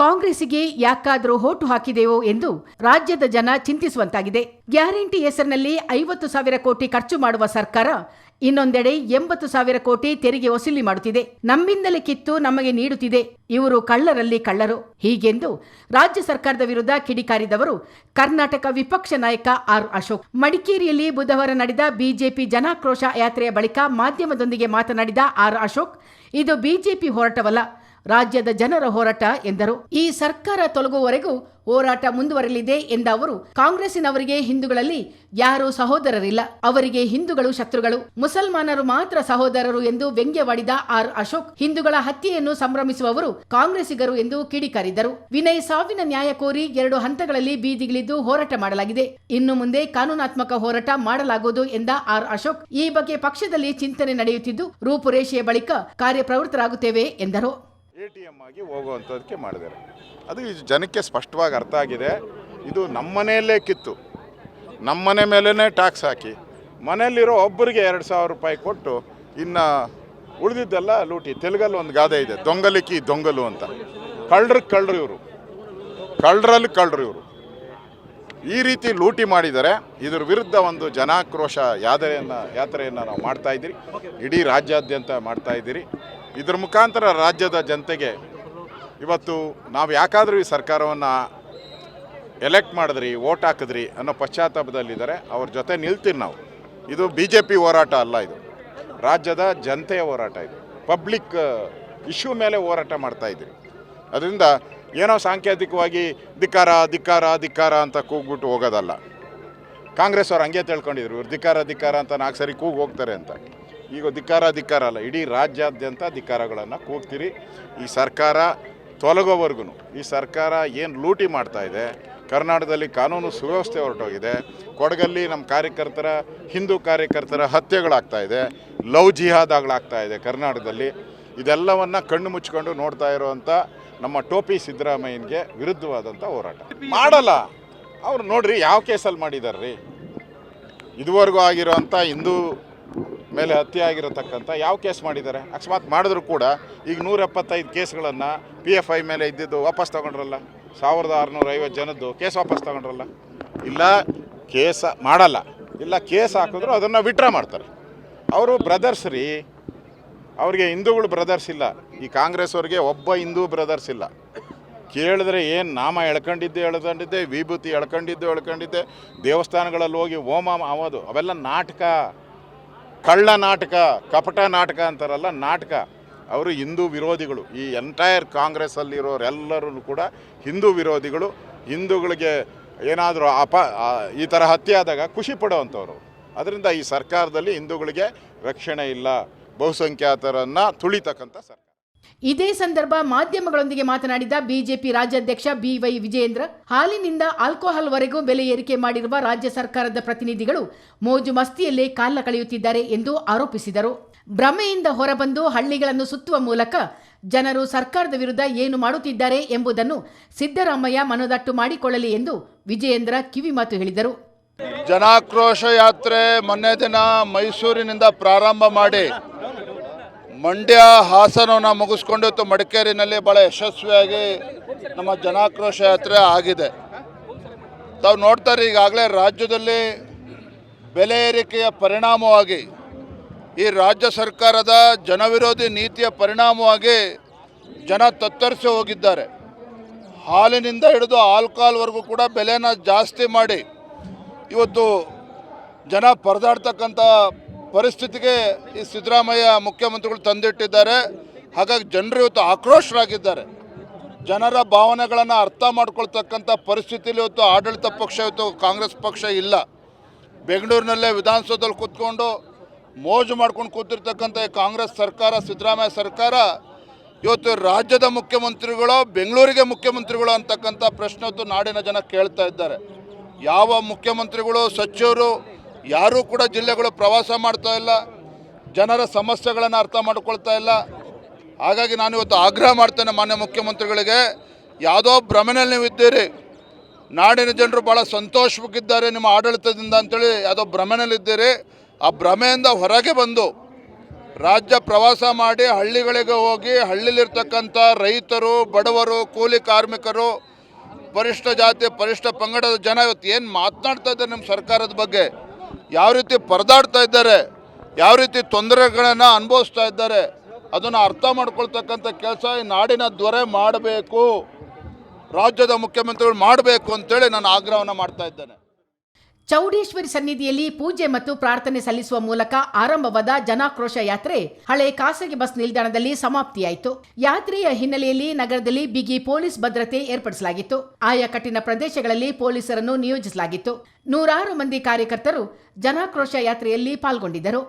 ಕಾಂಗ್ರೆಸ್ಸಿಗೆ ಯಾಕಾದರೂ ಹೋಟು ಹಾಕಿದೆಯೋ ಎಂದು ರಾಜ್ಯದ ಜನ ಚಿಂತಿಸುವಂತಾಗಿದೆ. ಗ್ಯಾರಂಟಿ ಹೆಸರಿನಲ್ಲಿ ಐವತ್ತು ಸಾವಿರ ಕೋಟಿ ಖರ್ಚು ಮಾಡುವ ಸರ್ಕಾರ ಇನ್ನೊಂದೆಡೆ ಎಂಬತ್ತು ಸಾವಿರ ಕೋಟಿ ತೆರಿಗೆ ವಸೂಲಿ ಮಾಡುತ್ತಿದೆ. ನಮ್ಮಿಂದಲೇ ಕಿತ್ತು ನಮಗೆ ನೀಡುತ್ತಿದೆ. ಇವರು ಕಳ್ಳರಲ್ಲಿ ಕಳ್ಳರು. ಹೀಗೆಂದು ರಾಜ್ಯ ಸರ್ಕಾರದ ವಿರುದ್ಧ ಕಿಡಿಕಾರಿದವರು ಕರ್ನಾಟಕ ವಿಪಕ್ಷ ನಾಯಕ ಆರ್ ಅಶೋಕ್. ಮಡಿಕೇರಿಯಲ್ಲಿ ಬುಧವಾರ ನಡೆದ ಬಿಜೆಪಿ ಜನಾಕ್ರೋಶ ಯಾತ್ರೆಯ ಬಳಿಕ ಮಾಧ್ಯಮದೊಂದಿಗೆ ಮಾತನಾಡಿದ ಆರ್ ಅಶೋಕ್, ಇದು ಬಿಜೆಪಿ ಹೋರಾಟವಲ್ಲ. ರಾಜ್ಯದ ಜನರ ಹೋರಾಟ ಎಂದರು. ಈ ಸರ್ಕಾರ ತೊಲಗುವವರೆಗೂ ಹೋರಾಟ ಮುಂದುವರಲಿದೆ ಎಂದ ಅವರು, ಕಾಂಗ್ರೆಸ್ಸಿನವರಿಗೆ ಹಿಂದೂಗಳಲ್ಲಿ ಯಾರೂ ಸಹೋದರರಿಲ್ಲ. ಅವರಿಗೆ ಹಿಂದೂಗಳು ಶತ್ರುಗಳು. ಮುಸಲ್ಮಾನರು ಮಾತ್ರ ಸಹೋದರರು ಎಂದು ವ್ಯಂಗ್ಯವಾಡಿದ ಆರ್ ಅಶೋಕ್, ಹಿಂದೂಗಳ ಹತ್ಯೆಯನ್ನು ಸಂಭ್ರಮಿಸುವವರು ಕಾಂಗ್ರೆಸ್ಸಿಗರು ಎಂದು ಕಿಡಿಕಾರಿದರು. ವಿನಯ್ ಸಾವಿನ ನ್ಯಾಯ ಕೋರಿ ಎರಡು ಹಂತಗಳಲ್ಲಿ ಬೀದಿಗಿಳಿದು ಹೋರಾಟ ಮಾಡಲಾಗಿದೆ. ಇನ್ನು ಮುಂದೆ ಕಾನೂನಾತ್ಮಕ ಹೋರಾಟ ಮಾಡಲಾಗುವುದು ಎಂದ ಆರ್ ಅಶೋಕ್, ಈ ಬಗ್ಗೆ ಪಕ್ಷದಲ್ಲಿ ಚಿಂತನೆ ನಡೆಯುತ್ತಿದ್ದು, ರೂಪುರೇಷೆಯ ಬಳಿಕ ಕಾರ್ಯಪ್ರವೃತ್ತರಾಗುತ್ತೇವೆ ಎಂದರು. ಎ ಟಿ ಎಂ ಆಗಿ ಹೋಗುವಂಥದ್ದಕ್ಕೆ ಮಾಡಿದ್ದಾರೆ. ಅದು ಇದು ಜನಕ್ಕೆ ಸ್ಪಷ್ಟವಾಗಿ ಅರ್ಥ ಆಗಿದೆ. ಇದು ನಮ್ಮನೆಯಲ್ಲೇ ಕಿತ್ತು. ನಮ್ಮನೆ ಮೇಲೇ ಟ್ಯಾಕ್ಸ್ ಹಾಕಿ. ಮನೆಯಲ್ಲಿರೋ ಒಬ್ಬರಿಗೆ ಎರಡು ಸಾವಿರ ರೂಪಾಯಿ ಕೊಟ್ಟು ಇನ್ನು ಉಳಿದಿದ್ದೆಲ್ಲ ಲೂಟಿ. ತೆಲುಗಲ್ಲಿ ಒಂದು ಗಾದೆ ಇದೆ ದೊಂಗಲಿಕ್ಕಿ ದೊಂಗಲು ಅಂತ. ಕಳ್ಳರು ಕಳ್ಳರು ಇವರು. ಕಳ್ಳರಲ್ಲಿ ಕಳ್ಳರು ಇವರು. ಈ ರೀತಿ ಲೂಟಿ ಮಾಡಿದರೆ ಇದರ ವಿರುದ್ಧ ಒಂದು ಜನಾಕ್ರೋಶ ಯಾದರೆಯನ್ನು, ಯಾತ್ರೆಯನ್ನು ನಾವು ಮಾಡ್ತಾ ಇದ್ದೀರಿ. ಇಡೀ ರಾಜ್ಯಾದ್ಯಂತ ಮಾಡ್ತಾ ಇದ್ದೀರಿ. ಇದ್ರ ಮುಖಾಂತರ ರಾಜ್ಯದ ಜನತೆಗೆ ಇವತ್ತು ನಾವು ಯಾಕಾದರೂ ಈ ಸರ್ಕಾರವನ್ನು ಎಲೆಕ್ಟ್ ಮಾಡಿದ್ರಿ ಓಟ್ ಹಾಕಿದ್ರಿ ಅನ್ನೋ ಪಶ್ಚಾತ್ತಾಪದಲ್ಲಿದ್ದಾರೆ, ಅವ್ರ ಜೊತೆ ನಿಲ್ತೀವಿ ನಾವು. ಇದು ಬಿ ಜೆ ಪಿ ಹೋರಾಟ ಅಲ್ಲ ಇದು. ರಾಜ್ಯದ ಜನತೆಯ ಹೋರಾಟ ಇದು. ಪಬ್ಲಿಕ್ ಇಶ್ಯೂ ಮೇಲೆ ಹೋರಾಟ ಮಾಡ್ತಾ ಇದ್ದೀವಿ ಅದರಿಂದ ಏನೋ ಸಾಂಕೇತಿಕವಾಗಿ ಧಿಕ್ಕಾರ ಧಿಕ್ಕಾರ ಧಿಕ್ಕಾರ ಅಂತ ಕೂಗ್ಬಿಟ್ಟು ಹೋಗೋದಲ್ಲ. ಕಾಂಗ್ರೆಸ್ ಅವ್ರು ಹಂಗೆ ತಿಳ್ಕೊಂಡಿದ್ರು, ಇವ್ರು ಧಿಕ್ಕಾರ ಧಿಕ್ಕಾರ ಅಂತ ನಾಲ್ಕು ಸರಿ ಕೂಗಿ ಹೋಗ್ತಾರೆ ಅಂತ. ಈಗ ಧಿಕ್ಕಾರ ಧಿಕ್ಕಾರ ಅಲ್ಲ, ಇಡೀ ರಾಜ್ಯಾದ್ಯಂತ ಧಿಕ್ಕಾರಗಳನ್ನು ಕೂಗ್ತೀರಿ. ಈ ಸರ್ಕಾರ ತೊಲಗೋವರೆಗೂ ಈ ಸರ್ಕಾರ ಏನು ಲೂಟಿ ಮಾಡ್ತಾ ಇದೆ, ಕರ್ನಾಟಕದಲ್ಲಿ ಕಾನೂನು ಸುವ್ಯವಸ್ಥೆ ಹೊರಟೋಗಿದೆ, ಕೊಡಗಲ್ಲಿ ನಮ್ಮ ಕಾರ್ಯಕರ್ತರ, ಹಿಂದೂ ಕಾರ್ಯಕರ್ತರ ಹತ್ಯೆಗಳಾಗ್ತಾ ಇದೆ, ಲವ್ ಜಿಹಾದಾಗಳಾಗ್ತಾ ಇದೆ ಕರ್ನಾಟಕದಲ್ಲಿ. ಇದೆಲ್ಲವನ್ನು ಕಣ್ಣು ಮುಚ್ಕೊಂಡು ನೋಡ್ತಾ ಇರುವಂಥ ನಮ್ಮ ಟೋಪಿ ಸಿದ್ದರಾಮಯ್ಯನಿಗೆ ವಿರುದ್ಧವಾದಂಥ ಹೋರಾಟ. ಮಾಡಲ್ಲ. ಅವ್ರು ನೋಡ್ರಿ ಯಾವ ಕೇಸಲ್ಲಿ ಮಾಡಿದಾರ್ರಿ. ಇದುವರೆಗೂ ಆಗಿರೋವಂಥ ಹಿಂದೂ ಮೇಲೆ ಹತ್ಯೆ ಆಗಿರತಕ್ಕಂಥ ಯಾವ ಕೇಸ್ ಮಾಡಿದ್ದಾರೆ? ಅಕಸ್ಮಾತ್ ಮಾಡಿದ್ರು ಕೂಡ ಈಗ ನೂರ ಎಪ್ಪತ್ತೈದು ಕೇಸ್ಗಳನ್ನು ಪಿ ಎಫ್ ಐ ಮೇಲೆ ಇದ್ದಿದ್ದು ವಾಪಸ್ ತಗೊಂಡ್ರಲ್ಲ? ಸಾವಿರದ ಆರುನೂರ ಐವತ್ತು ಜನದ್ದು ಕೇಸ್ ವಾಪಸ್ ತಗೊಂಡ್ರಲ್ಲ? ಇಲ್ಲ, ಕೇಸ ಮಾಡಲ್ಲ. ಇಲ್ಲ, ಕೇಸ್ ಹಾಕಿದ್ರು ಅದನ್ನು ವಿಡ್ರಾ ಮಾಡ್ತಾರೆ. ಅವರು ಬ್ರದರ್ಸ್ ರೀ. ಅವ್ರಿಗೆ ಹಿಂದೂಗಳು ಬ್ರದರ್ಸ್ ಇಲ್ಲ. ಈ ಕಾಂಗ್ರೆಸ್ ಅವ್ರಿಗೆ ಒಬ್ಬ ಹಿಂದೂ ಬ್ರದರ್ಸ್ ಇಲ್ಲ. ಕೇಳಿದ್ರೆ ಏನು ನಾಮ ಎಳ್ಕೊಂಡಿದ್ದೆ ಎಳ್ಕೊಂಡಿದ್ದೆ, ವಿಭೂತಿ ಎಳ್ಕೊಂಡಿದ್ದು, ಎಳ್ಕೊಂಡಿದ್ದೆ, ದೇವಸ್ಥಾನಗಳಲ್ಲಿ ಹೋಗಿ ಹೋಮ ಅವೆಲ್ಲ ನಾಟಕ. ಕಳ್ಳ ನಾಟಕ, ಕಪಟ ನಾಟಕ ಅಂತಾರಲ್ಲ, ನಾಟಕ. ಅವರು ಹಿಂದೂ ವಿರೋಧಿಗಳು. ಈ ಎಂಟೈರ್ ಕಾಂಗ್ರೆಸ್ಸಲ್ಲಿರೋರೆಲ್ಲರೂ ಕೂಡ ಹಿಂದೂ ವಿರೋಧಿಗಳು. ಹಿಂದೂಗಳಿಗೆ ಏನಾದರೂ ಅಪ ಈ ಥರ ಹತ್ಯೆ ಆದಾಗ ಖುಷಿ ಪಡುವಂಥವ್ರು. ಅದರಿಂದ ಈ ಸರ್ಕಾರದಲ್ಲಿ ಹಿಂದೂಗಳಿಗೆ ರಕ್ಷಣೆ ಇಲ್ಲ. ಬಹುಸಂಖ್ಯಾತರನ್ನು ತುಳಿತಕ್ಕಂಥ ಸರ್ಕಾರ. ಇದೇ ಸಂದರ್ಭ ಮಾಧ್ಯಮಗಳೊಂದಿಗೆ ಮಾತನಾಡಿದ ಬಿಜೆಪಿ ರಾಜ್ಯಾಧ್ಯಕ್ಷ ಬಿವೈ ವಿಜಯೇಂದ್ರ, ಹಾಲಿನಿಂದ ಆಲ್ಕೋಹಾಲ್ವರೆಗೂ ಬೆಲೆ ಏರಿಕೆ ಮಾಡಿರುವ ರಾಜ್ಯ ಸರ್ಕಾರದ ಪ್ರತಿನಿಧಿಗಳು ಮೋಜು ಮಸ್ತಿಯಲ್ಲೇ ಕಾಲ ಕಳೆಯುತ್ತಿದ್ದಾರೆ ಎಂದು ಆರೋಪಿಸಿದರು. ಭ್ರಮೆಯಿಂದ ಹೊರಬಂದು ಹಳ್ಳಿಗಳನ್ನು ಸುತ್ತುವ ಮೂಲಕ ಜನರು ಸರ್ಕಾರದ ವಿರುದ್ಧ ಏನು ಮಾಡುತ್ತಿದ್ದಾರೆ ಎಂಬುದನ್ನು ಸಿದ್ದರಾಮಯ್ಯ ಮನದಟ್ಟು ಮಾಡಿಕೊಳ್ಳಲಿ ಎಂದು ವಿಜಯೇಂದ್ರ ಕಿವಿಮಾತು ಹೇಳಿದರು. ಜನಾಕ್ರೋಶ ಯಾತ್ರೆ ಮೊನ್ನೆ ದಿನ ಮೈಸೂರಿನಿಂದ ಪ್ರಾರಂಭ ಮಾಡಿ. ಮಂಡ್ಯ ಹಾಸನವನ್ನು ಮುಗಿಸ್ಕೊಂಡು ಇವತ್ತು ಮಡಿಕೇರಿನಲ್ಲಿ ಭಾಳ ಯಶಸ್ವಿಯಾಗಿ ನಮ್ಮ ಜನಾಕ್ರೋಶ ಯಾತ್ರೆ ಆಗಿದೆ. ತಾವು ನೋಡ್ತಾರೆ ಈಗಾಗಲೇ ರಾಜ್ಯದಲ್ಲಿ ಬೆಲೆ ಏರಿಕೆಯ ಪರಿಣಾಮವಾಗಿ ಈ ರಾಜ್ಯ ಸರ್ಕಾರದ ಜನವಿರೋಧಿ ನೀತಿಯ ಪರಿಣಾಮವಾಗಿ ಜನ ತತ್ತರಿಸಿ ಹೋಗಿದ್ದಾರೆ. ಹಾಲಿನಿಂದ ಹಿಡಿದು ಆಲ್ಕೋಹಾಲ್ವರೆಗೂ ಕೂಡ ಬೆಲೆನ ಜಾಸ್ತಿ ಮಾಡಿ ಇವತ್ತು ಜನ ಪರದಾಡ್ತಕ್ಕಂಥ ಪರಿಸ್ಥಿತಿಗೆ ಈ ಸಿದ್ದರಾಮಯ್ಯ ಮುಖ್ಯಮಂತ್ರಿಗಳು ತಂದಿಟ್ಟಿದ್ದಾರೆ. ಹಾಗಾಗಿ ಜನರು ಇವತ್ತು ಆಕ್ರೋಶರಾಗಿದ್ದಾರೆ. ಜನರ ಭಾವನೆಗಳನ್ನು ಅರ್ಥ ಮಾಡ್ಕೊಳ್ತಕ್ಕಂಥ ಪರಿಸ್ಥಿತಿಯಲ್ಲಿ ಇವತ್ತು ಆಡಳಿತ ಪಕ್ಷ ಇವತ್ತು ಕಾಂಗ್ರೆಸ್ ಪಕ್ಷ ಇಲ್ಲ. ಬೆಂಗಳೂರಿನಲ್ಲೇ ವಿಧಾನಸೌಧದಲ್ಲಿ ಕೂತ್ಕೊಂಡು ಮೋಜು ಮಾಡ್ಕೊಂಡು ಕೂತಿರ್ತಕ್ಕಂಥ ಕಾಂಗ್ರೆಸ್ ಸರ್ಕಾರ, ಸಿದ್ದರಾಮಯ್ಯ ಸರ್ಕಾರ ಇವತ್ತು ರಾಜ್ಯದ ಮುಖ್ಯಮಂತ್ರಿಗಳು, ಬೆಂಗಳೂರಿಗೆ ಮುಖ್ಯಮಂತ್ರಿಗಳು ಅಂತಕ್ಕಂಥ ಪ್ರಶ್ನೆ ಇವತ್ತು ನಾಡಿನ ಜನ ಕೇಳ್ತಾ ಇದ್ದಾರೆ. ಯಾವ ಮುಖ್ಯಮಂತ್ರಿಗಳು, ಸಚಿವರು ಯಾರೂ ಕೂಡ ಜಿಲ್ಲೆಗಳು ಪ್ರವಾಸ ಮಾಡ್ತಾ ಇಲ್ಲ. ಜನರ ಸಮಸ್ಯೆಗಳನ್ನು ಅರ್ಥ ಮಾಡ್ಕೊಳ್ತಾ ಇಲ್ಲ. ಹಾಗಾಗಿ ನಾನು ಇವತ್ತು ಆಗ್ರಹ ಮಾಡ್ತೇನೆ ಮಾನ್ಯ ಮುಖ್ಯಮಂತ್ರಿಗಳಿಗೆ. ಯಾವುದೋ ಭ್ರಮೆನಲ್ಲಿ ನೀವು ಇದ್ದೀರಿ. ನಾಡಿನ ಜನರು ಭಾಳ ಸಂತೋಷವಾಗಿದ್ದಾರೆ ನಿಮ್ಮ ಆಡಳಿತದಿಂದ ಅಂತೇಳಿ ಯಾವುದೋ ಭ್ರಮೆನಲ್ಲಿದ್ದೀರಿ ಆ ಭ್ರಮೆಯಿಂದ ಹೊರಗೆ ಬಂದು ರಾಜ್ಯ ಪ್ರವಾಸ ಮಾಡಿ ಹಳ್ಳಿಗಳಿಗೆ ಹೋಗಿ ಹಳ್ಳಿಲಿರ್ತಕ್ಕಂಥ ರೈತರು, ಬಡವರು, ಕೂಲಿ ಕಾರ್ಮಿಕರು ಪರಿಷ್ಠ ಜಾತಿ, ಪರಿಷ್ಠ ಪಂಗಡದ ಜನ ಇವತ್ತು ಏನು ಮಾತನಾಡ್ತಾ ಇದ್ದಾರೆ ನಿಮ್ಮ ಸರ್ಕಾರದ ಬಗ್ಗೆ? ಯಾವ ರೀತಿ ಪರದಾಡ್ತಾ ಇದ್ದಾರೆ, ಯಾವ ರೀತಿ ತೊಂದರೆಗಳನ್ನು ಅನುಭವಿಸ್ತಾ ಇದ್ದಾರೆ, ಅದನ್ನು ಅರ್ಥ ಮಾಡ್ಕೊಳ್ತಕ್ಕಂಥ ಕೆಲಸ ಈ ನಾಡಿನ ದೊರೆ ಮಾಡಬೇಕು, ರಾಜ್ಯದ ಮುಖ್ಯಮಂತ್ರಿಗಳು ಮಾಡಬೇಕು ಅಂತೇಳಿ ನಾನು ಆಗ್ರಹವನ್ನು ಮಾಡ್ತಾ ಇದ್ದೇನೆ. ಚೌಡೇಶ್ವರಿ ಸನ್ನಿಧಿಯಲ್ಲಿ ಪೂಜೆ ಮತ್ತು ಪ್ರಾರ್ಥನೆ ಸಲ್ಲಿಸುವ ಮೂಲಕ ಆರಂಭವಾದ ಜನಾಕ್ರೋಶ ಯಾತ್ರೆ ಹಳೆ ಖಾಸಗಿ ಬಸ್ ನಿಲ್ದಾಣದಲ್ಲಿ ಸಮಾಪ್ತಿಯಾಯಿತು. ಯಾತ್ರೆಯ ಹಿನ್ನೆಲೆಯಲ್ಲಿ ನಗರದಲ್ಲಿ ಬಿಗಿ ಪೊಲೀಸ್ ಭದ್ರತೆ ಏರ್ಪಡಿಸಲಾಗಿತ್ತು. ಆಯಾ ಕಠಿಣ ಪ್ರದೇಶಗಳಲ್ಲಿ ಪೊಲೀಸರನ್ನು ನಿಯೋಜಿಸಲಾಗಿತ್ತು. ನೂರಾರು ಮಂದಿ ಕಾರ್ಯಕರ್ತರು ಜನಾಕ್ರೋಶ ಯಾತ್ರೆಯಲ್ಲಿ ಪಾಲ್ಗೊಂಡಿದ್ದರು.